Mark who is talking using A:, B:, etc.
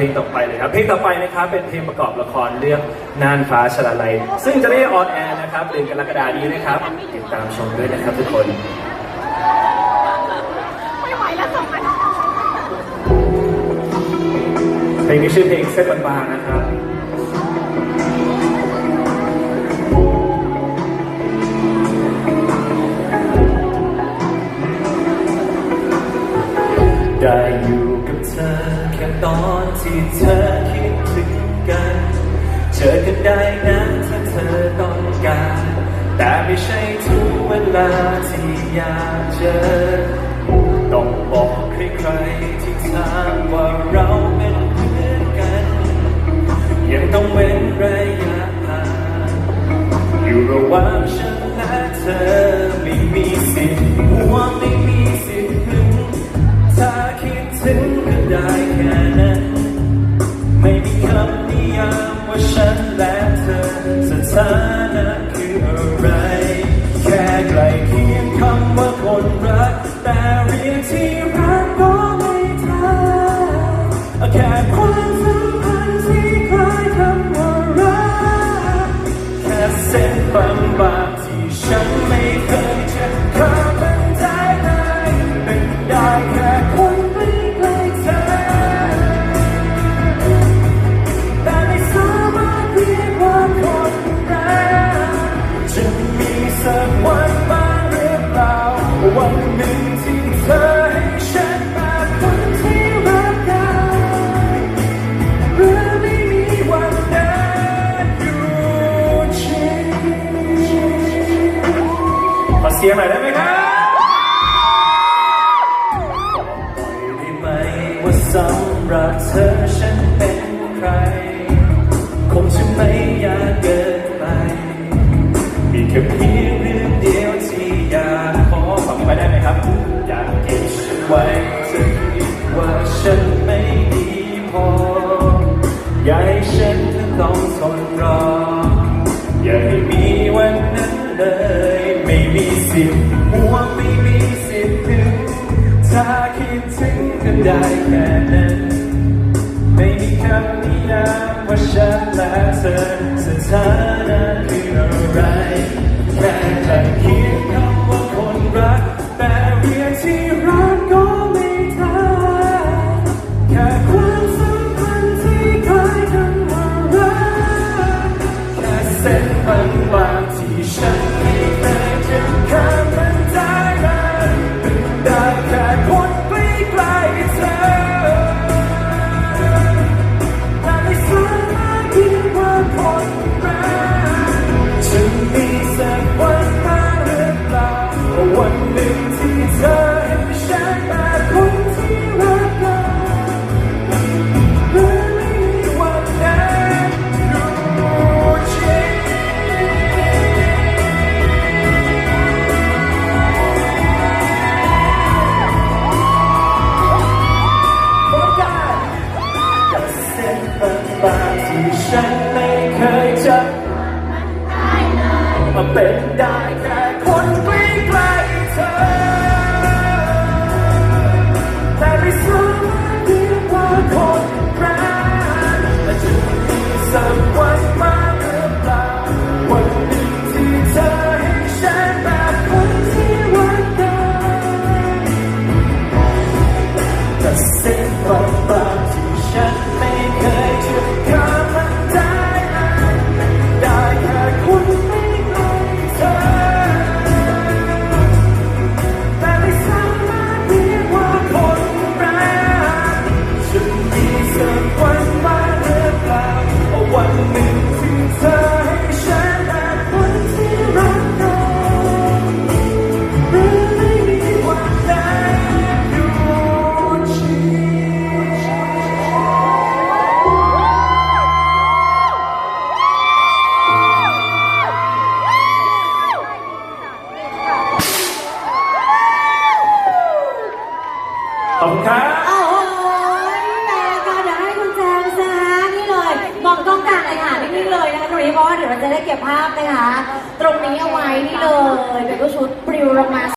A: เพลงต่อไปเลยครับเพลงต่อไปนะครับเป็นเพลงประกอบละครเรื่องน่านฟ้าชลาลัยซึ่งจะได้ออนแอร์นะครับเดือนกรกฎานี้นะครับติดตามชมด้วยนะครับทุกคน
B: ไม่ไหวแล้วสองอัน
A: เพลงนี้ชื่อเพลงเส้นบางๆนะครับ ได้อยู่กับเธอ แค่ตอนที่เธอคิดถึงกัน เจอกันได้นะถ้าเธอต้องการ แต่ไม่ใช่ทุกเวลาที่อยากเจอ ต้องบอกใครๆที่ถามว่าเราเป็นเพื่อนกัน ยังต้องเว้นระยะห่างอยู่ระหว่างฉัน ส เสียงหน่อยได้ไหมครับปล่อยได้ไหมว่าสำหรับเธอฉันเป็นใคร คงจะไม่อยากเกินไป มีแค่เพียงเรื่องเดียวที่อยากขอฟังไปได้ไหมครับ อยากเก็บฉันไว้เธอคิดว่าฉันไม่ดีพอ อย่าให้ฉันต้องทนรอ ถึงก็ได้แค่นั้น ไม่มีคำนิยามว่าฉันและเธอสถานะคืออะไร บางๆที่ฉันไม่เคยจะมาเป็นได้แค่ ยวเราจะได้เก็บ
C: ภาพนะคะ ตรงนี้เอาไว้นี่เลยเป็นก็ชุดปลิวลงมา